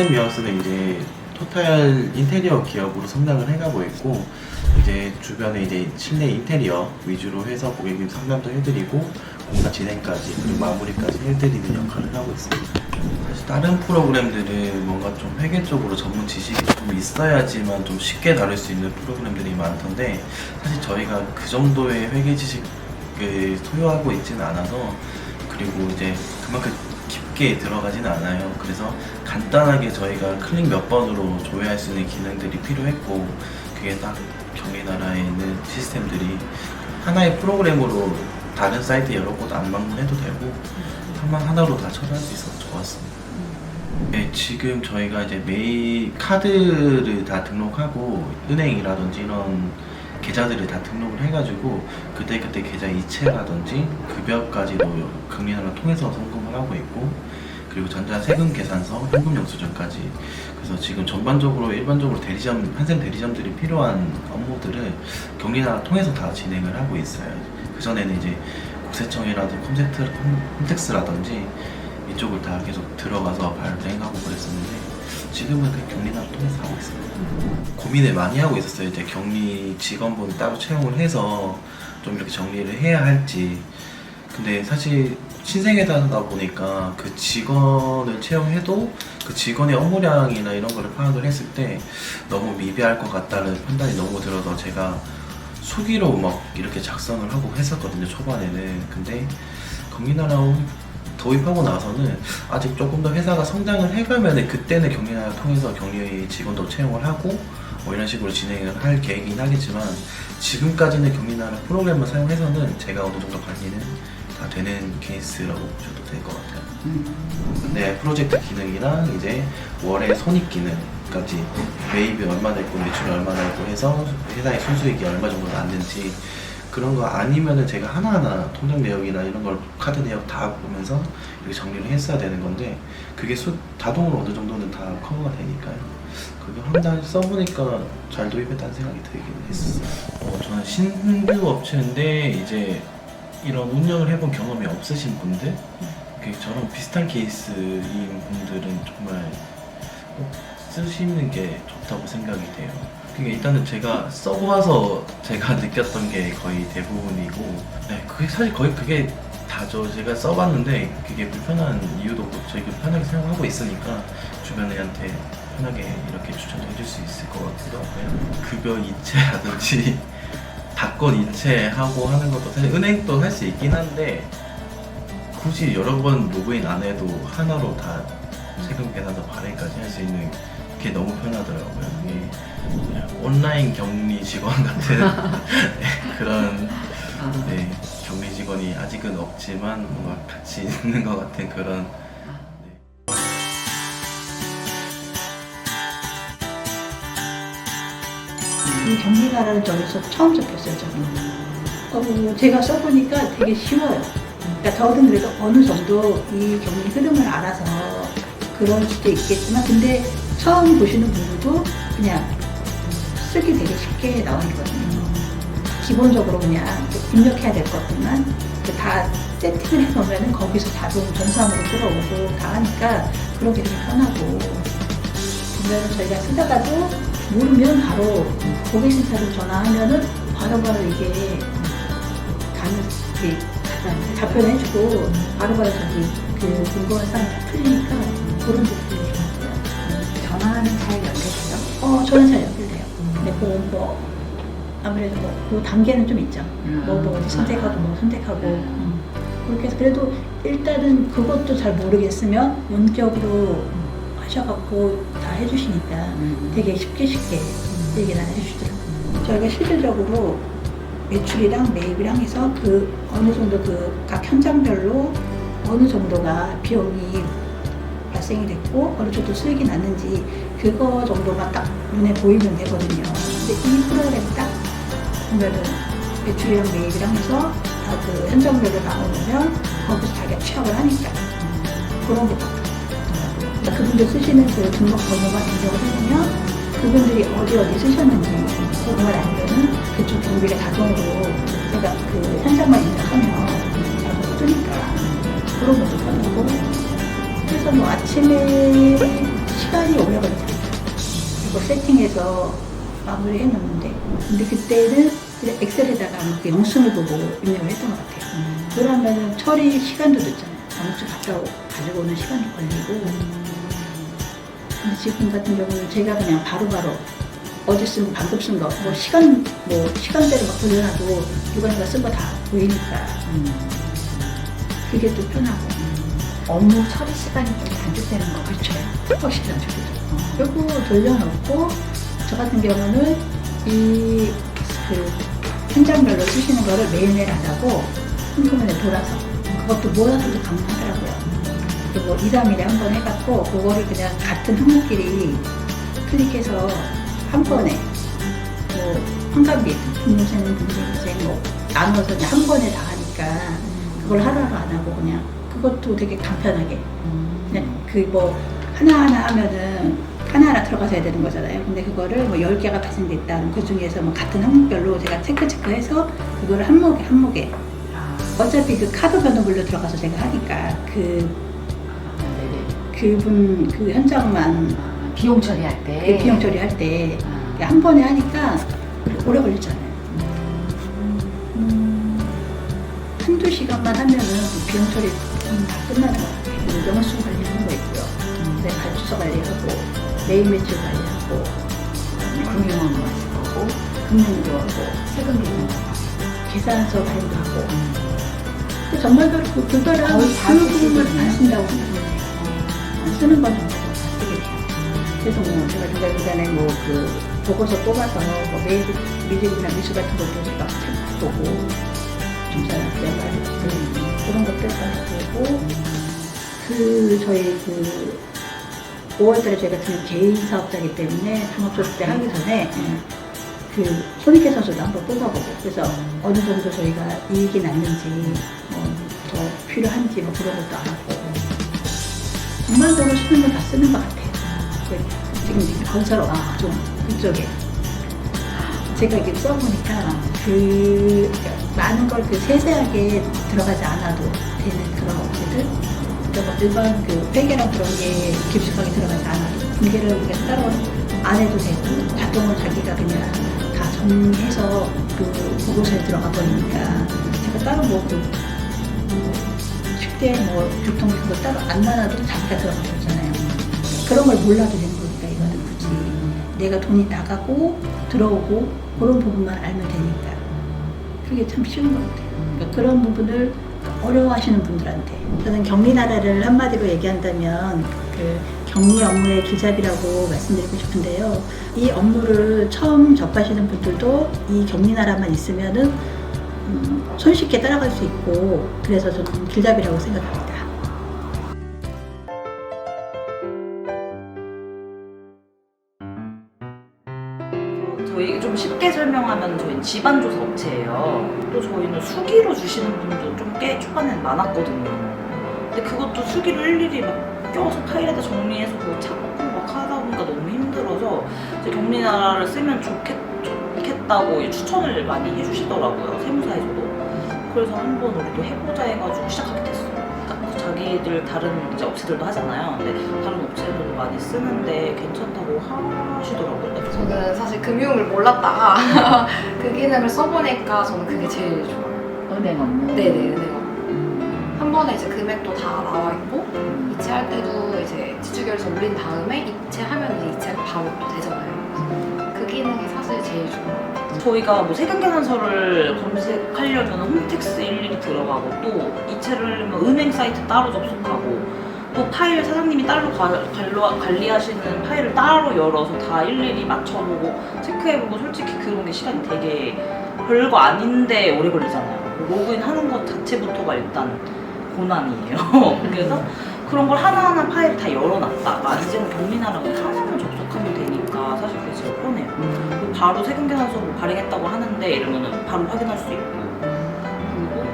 한샘 미어스는 이제 토탈 인테리어 기업으로 성장을 해가고 있고 이제 주변에 이제 실내 인테리어 위주로 해서 고객님 상담도 해드리고 공사 진행까지 그리고 마무리까지 해드리는 역할을 하고 있습니다. 사실 다른 프로그램들은 뭔가 좀 회계 쪽으로 전문 지식이 좀 있어야지만 좀 쉽게 다룰 수 있는 프로그램들이 많던데 사실 저희가 그 정도의 회계 지식을 소유하고 있지는 않아서 그리고 이제 그만큼 깊게 들어가지는 않아요. 그래서 간단하게 저희가 클릭 몇 번으로 조회할 수 있는 기능들이 필요했고 그게 딱 경리나라에 있는 시스템들이 하나의 프로그램으로 다른 사이트 여러 곳 안 방문해도 되고 한만 하나로 다 처리할 수 있어서 좋았습니다. 네, 지금 저희가 이제 메일 카드를 다 등록하고 은행이라든지 이런 계좌들을 다 등록을 해가지고 그때그때 계좌 이체라든지 급여까지도 금리나라 통해서 송금을 하고 있고 그리고 전자 세금 계산서, 현금 영수증까지 그래서 지금 전반적으로 일반적으로 대리점 한샘 대리점들이 필요한 업무들을 경리나라 통해서 다 진행을 하고 있어요. 그 전에는 이제 국세청이라든지 컴센트, 컴텍스라든지 이쪽을 다 계속 들어가서 발행하고 그랬었는데 지금은 그 경리나라 통해서 하고 있습니다. 고민을 많이 하고 있었어요. 이제 격리 직원분 따로 채용을 해서 좀 이렇게 정리를 해야 할지. 근데 사실 신생회사다 보니까 그 직원을 채용해도 그 직원의 업무량이나 이런 거를 파악을 했을 때 너무 미비할 것 같다는 판단이 너무 들어서 제가 수기로 막 이렇게 작성을 하고 했었거든요 초반에는. 근데 경리나라 도입하고 나서는 아직 조금 더 회사가 성장을 해가면 그때는 경리나라 통해서 격리 직원도 채용을 하고 뭐 이런 식으로 진행을 할 계획이긴 하겠지만 지금까지는 경리나라 프로그램을 사용해서는 제가 어느 정도 관리는 다 되는 케이스라고 보셔도 될 것 같아요. 네, 프로젝트 기능이랑 이제 월의 손익 기능까지 매입이 얼마 됐고 매출이 얼마 됐고 해서 회사의 순수익이 얼마 정도 났는지 그런 거 아니면은 제가 하나하나 통장 내역이나 이런 걸 카드 내역 다 보면서 이렇게 정리를 했어야 되는 건데 그게 수, 자동으로 어느 정도는 다 커버가 되니까요. 그게 한 달 써보니까 잘 도입했다는 생각이 들긴 했었어요. 어, 저는 신규 업체인데 이제 이런 운영을 해본 경험이 없으신 분들 그 저랑 비슷한 케이스인 분들은 정말 꼭 쓰시는 게 좋다고 생각이 돼요. 그게 일단은 제가 써봐서 제가 느꼈던 게 거의 대부분이고, 네, 그게 사실 거의 그게 다죠. 제가 써봤는데 그게 불편한 이유도 없고 저희가 편하게 사용하고 있으니까 주변 애한테 편하게 이렇게 추천도 해줄 수 있을 것 같기도 하고요. 급여 이체라든지 답권 이체하고 하는 것도 사실 은행도 할 수 있긴 한데 굳이 여러 번 로그인 안 해도 하나로 다 세금 계산서 발행까지 할 수 있는 게 너무 편하더라고요. 이게 온라인 격리 직원 같은 네, 그런 네, 격리 직원이 아직은 없지만 뭔가 같이 있는 것 같은 그런 경리나라는 저기서 처음 접했어요, 저는. 어, 제가 써보니까 되게 쉬워요. 그러니까 저는 그래도 어느 정도 이 경리 흐름을 알아서 그럴 수도 있겠지만, 근데 처음 보시는 분들도 그냥 쓰기 되게 쉽게 나와 있거든요. 기본적으로 그냥 입력해야 될 것들만 그다 세팅을 해놓으면 거기서 자동 전산으로 들어오고 다 하니까 그런 게 되게 편하고 보면 저희가 쓰다가도 모르면 바로 고객센터로 전화하면은 바로바로 이게 게 답변해주고 바로바로 저기 그 궁금한 사람 다 풀리니까 그런 부분이 좋았어요. 전화는 잘 연결돼요? 어, 저는 잘 연결돼요. 근데 그 뭐 아무래도 뭐 그 단계는 좀 있죠. 뭐, 뭐 어디 선택하고 뭐 선택하고 음. 그렇게 해서 그래도 일단은 그것도 잘 모르겠으면 원격으로 하셔갖고 다 해주시니까 음. 되게 쉽게 쉽게 얘기를 해주시더라고요. 저희가 실질적으로 매출이랑 매입이랑 해서 그 어느 정도 그 각 현장별로 어느 정도가 비용이 발생이 됐고 어느 정도 수익이 났는지 그거 정도만 딱 눈에 보이면 되거든요. 근데 이 프로그램 딱 보면은 매출이랑 매입이랑 해서 다 그 현장별로 나오면 거기서 자기가 취합을 하니까 그런 게 좋더라고요. 그러니까 그분들 쓰시는 그 등록 번호만 입력을 해놓으면 그분들이 어디 어디 쓰셨는지 그걸 알면은 그쪽 경비가 자동으로 제가 그 현장만 입력하면 자동으로 뜨니까 그런 것도 편하고 그래서 뭐 아침에 시간이 오래 걸리죠. 이거 세팅해서 마무리 해놓는데 근데 그때는 엑셀에다가 그 영수증을 보고 입력을 했던 것 같아요. 그러면은 처리 시간도 늦잖아요. 영수증 갔다 오- 가지고 오는 시간이 걸리고 지금 같은 경우는 제가 그냥 바로바로 어제 쓴 거, 방금 쓴 거, 뭐 시간, 뭐 시간대로 막 돌려놔도 누가 쓴거 다 보이니까 그게 또 편하고 업무 처리 시간이 좀 단축되는 거 그렇죠. 훨씬 단축되죠. 그리고 돌려놓고 저 같은 경우는 이 그 현장별로 쓰시는 거를 매일매일 안 하고 한꺼번에 돌아서 그것도 모아서도 가능하더라고요. 그리고 2, 3일에 한 번 해갖고 그거를 그냥 같은 항목끼리 클릭해서 한 번에 뭐 환갑일, 분무생, 분무생 뭐 나눠서 그냥 한 번에 다 하니까 그걸 하루하루 안 하고 그냥 그것도 되게 간편하게 그냥 그뭐 하나하나 하면은 하나하나 들어가서 해야 되는 거잖아요. 근데 그거를 뭐 10개가 발생됐다. 그 중에서 뭐 같은 항목별로 제가 체크 체크해서 그거를 한목에 한목에 어차피 그 카드 번호별로 들어가서 제가 하니까 그 그분 그 현장만 비용 처리할 때 그 비용 처리할 때 아. 한 번에 하니까 오래 걸리잖아요. 음, 한두 시간만 하면은 그 비용 처리 다 끝나는 것 같아요. 영수 관리하는 거 있고요. 네, 발주서 관리하고 메일 매출 관리하고 금융원 하실 거고 금융도 하고 세금 거 계산서 그 전반적으로 그 거의 다그 쓰시겠네요. 부분을 안 쓴다고 생각해요. 안 쓰는 건 쓰게 돼요. 그래서 뭐 제가 중간중간에 뭐 그 보고서 뽑아서 뭐 메일, 미리이나 미수 같은 것도 제가 보고 중사한테 말했고 그런 것들 다 보고 그 저희 그 5월달에 저희가 지금 개인 사업자이기 때문에 종합소득 때 하기 전에 그 손익계 산서도 한번 뽑아보고 그래서 어느 정도 저희가 이익이 났는지 뭐 더 필요한지 뭐 그런 것도 알아보고 전반적으로 쓰는 건다 쓰는 것 같아요. 그 지금 이제 건설 업 좀 그쪽에 제가 이렇게 써보니까 그 많은 걸 그 세세하게 들어가지 않아도 되는 그런 업체들 그러니까 뭐 일반 그 회계랑 그런 게 깊숙하게 들어가지 않아도 분계를 우리가 따로 안 해도 되고 자동으로 자기가 그냥 다 정리해서 그 보고서에 들어가 버리니까 제가 따로 뭐그 식대 뭐 교통 그거 따로 안 나눠도 자기가 들어가 버리잖아요. 그런 걸 몰라도 되는 거니까 이거는 굳이 내가 돈이 나가고 들어오고 그런 부분만 알면 되니까 그게 참 쉬운 것 같아요. 그러니까 그런 부분을 어려워하시는 분들한테 저는 격리 나라를 한마디로 얘기한다면 그 격리 업무의 길잡이라고 말씀드리고 싶은데요. 이 업무를 처음 접하시는 분들도 이 격리 나라만 있으면은 음, 손쉽게 따라갈 수 있고 그래서 저는 길잡이라고 생각합니다. 저희 좀 쉽게 설명하면 저희 집안 조사 업체예요. 또 저희는 수기로 주시는 분도 좀 꽤 초반에는 많았거든요. 근데 그것도 수기로 일일이 막 껴서 파일에다 정리해서 그거 찾고 막 하다 보니까 너무 힘들어서 이제 격리나라를 쓰면 좋겠, 좋겠다고 추천을 많이 해주시더라고요. 세무사에서도. 그래서 한번 우리도 해보자 해가지고 시작하게 됐어요. 딱 자기들 다른 이제 업체들도 하잖아요. 근데 다른 업체들도 많이 쓰는데 괜찮다고 하시더라고요. 저는 사실 금융을 몰랐다가 그 기능을 써보니까 저는 그게 제일 좋아요. 은행 업무 네네, 은행 업무. 음. 한 번에 이제 금액도 다 나와 있고 이체할 때도 이제 지주결서 올린 다음에 이체하면 이제 이체가 바로 또 되잖아요. 좋아요. 저희가 뭐 세금 계산서를 검색하려면 홈택스 일일이 들어가고 또 이체를 하려면 은행 사이트 따로 접속하고 또 파일 사장님이 따로 가- 관리하시는 파일을 따로 열어서 다 일일이 맞춰보고 체크해보고 솔직히 그런 게 시간이 되게 별거 아닌데 오래 걸리잖아요. 로그인 하는 것 자체부터가 일단 고난이에요. 그래서 그런 걸 하나하나 파일 다 열어놨다가 이제는 격리나라고 하나만 접속하면 되니까 사실 그게 제일 편해요. 음. 바로 세금 계산서 뭐 발행했다고 하는데 이러면은 바로 확인할 수 있고 그리고.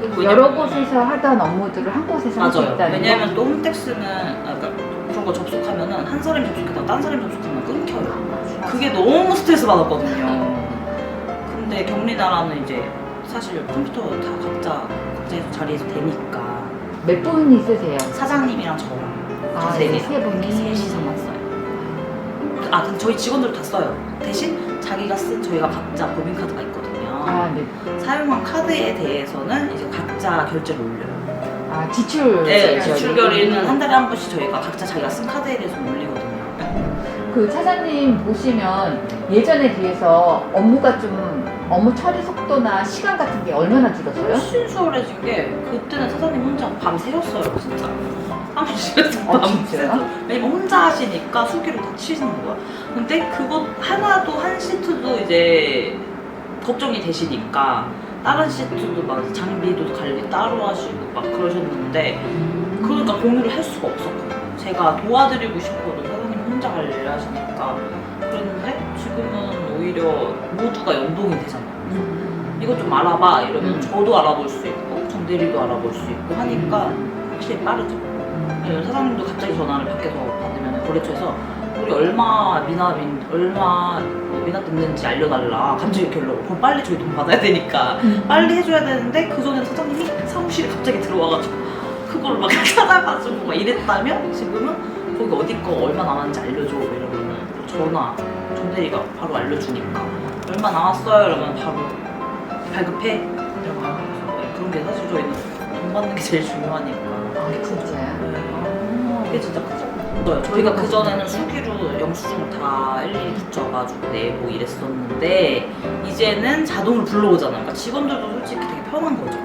그리고 여러 곳에서 하던 업무들을 한 곳에서 할 수 맞아요. 있다는 왜냐면 거. 또 홈택스는 아, 그러니까 그런 거 접속하면은 한 사람이 접속했다가 딴 사람이 접속하면 끊겨요. 그게 너무 스트레스 받았거든요. 근데 격리나라는 이제 사실 컴퓨터 다 각자 각자의 자리에서 되니까 몇 분 있으세요? 사장님이랑 저랑 아, 아, 세 네, 개, 세 분이? 셋이서만 써요. 아, 근데 저희 직원들 다 써요. 대신 자기가 쓴 저희가 각자 법인 카드가 있거든요. 아, 네. 사용한 카드에 대해서는 이제 각자 결제를 올려요. 아, 지출. 네. 지출 결의는 한 달에 한 번씩 저희가 각자 자기가 쓴 카드에 대해서 올리거든요. 그 차장님 보시면 예전에 비해서 업무가 좀 업무 처리 속도나 시간 같은 게 얼마나 줄었어요? 훨씬 수월해진 게 그때는 사장님 혼자 밤 새웠어요, 진짜. 사무실에서 어, 밤 진짜요? 새서. 왜냐면 혼자 하시니까 수기로 다 치시는 거야. 근데 그거 하나도 한 시트도 이제 걱정이 되시니까 다른 시트도 막 장비도 관리 따로 하시고 막 그러셨는데 그러니까 공유를 할 수가 없었거든요. 제가 도와드리고 싶어도 혼자 관리를 하시니까. 그랬는데 지금은 오히려 모두가 연동이 되잖아요. 이것 좀 알아봐. 이러면 음. 저도 알아볼 수 있고 정대리도 알아볼 수 있고 하니까 확실히 빠르죠. 왜냐면 사장님도 갑자기 전화를 밖에서 받으면 거래처에서 우리 얼마 미납인 얼마 뭐 미납 됐는지 알려달라. 갑자기 이렇게 연락 그럼 빨리 저희 돈 받아야 되니까 빨리 해줘야 되는데 그 전에 사장님이 사무실에 갑자기 들어와가지고 그걸 막 찾아가지고 막 이랬다면 지금은 거기 어디 거 얼마 남았는지 알려줘 이러면은 전화 정대리가 바로 알려주니까 얼마 남았어요 이러면 바로 발급해 이러고 하면서 네, 그런 게 사실 저희는 돈 받는 게 제일 중요하니까 아, 진짜요? 네. 그게 진짜 크죠. 네, 저희가 그 전에는 수기로 영수증 다 일일이 붙여가지고 내고 이랬었는데 이제는 자동으로 불러오잖아요. 그러니까 직원들도 솔직히 되게 편한 거죠.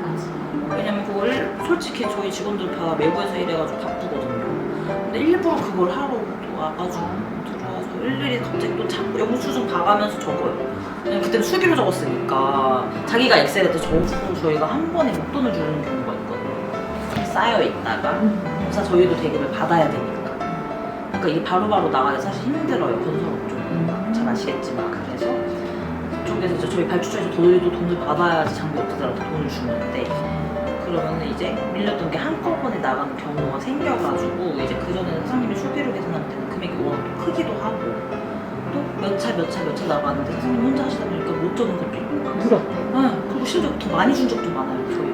왜냐면 그걸 솔직히 저희 직원들 다 외부에서 일해가지고 바쁘거든요. 근데 일부러 그걸 하러 또 와가지고 들어와서 일일이 갑자기 또 자꾸 영수증 봐가면서 적어요. 왜냐면 그때는 수기로 적었으니까 자기가 엑셀에다 적고 저희가 한 번에 목돈을 주는 경우가 있거든요. 쌓여 있다가 그래서 저희도 대금을 받아야 되니까. 그러니까 이게 바로바로 나가기 사실 힘들어요. 건설업종. 잘 아시겠지만. 그래서 그쪽에서 이제 저희 발주처에서 저희도 돈을 받아야지 장비 업체들한테 돈을 주는데 그러면 이제 밀렸던 게 한꺼번에 나가는 경우가 생겨가지고 이제 그전에는 사장님이 수기로 계산할 때는 금액이 워낙 또 크기도 하고 또 몇 차 몇 차 몇 차 나가는데 사장님 혼자 하시다 보니까 못 적은 것도 있고 늘었대. 네, 그리고 심지어 더 많이 준 적도 많아요 저희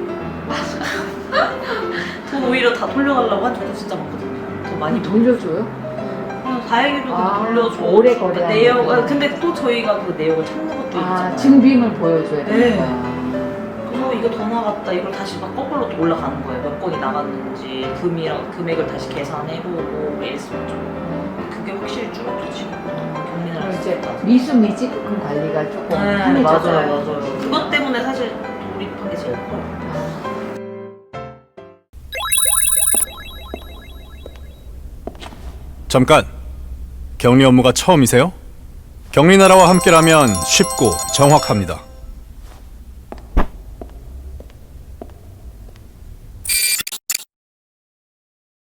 돈 오히려 다 돌려달라고 한 적도 진짜 많거든요 더 많이 돌려줘요? 어, 다행히도 아, 그 돌려줘. 오래 거. 아, 근데 또 저희가 그 내용을 찾는 것도 아, 있잖아요. 증빙을 보여줘야 네. 되니까. 그 나갔다. 이걸 다시 막 거꾸로 또 올라가는 거예요. 몇 건이 나갔는지 금이랑 금액을 다시 계산해보고 이랬었죠. 그게 확실히 줄었죠 지금. 경민을 그럼 할수 이제 있다. 미수 미지급금 관리가 조금 네, 맞아요, 편해졌어요. 맞아요. 그것 때문에 사실 돌입한 게 제일 커요. 잠깐. 격리 업무가 처음이세요? 격리 나라와 함께라면 쉽고 정확합니다.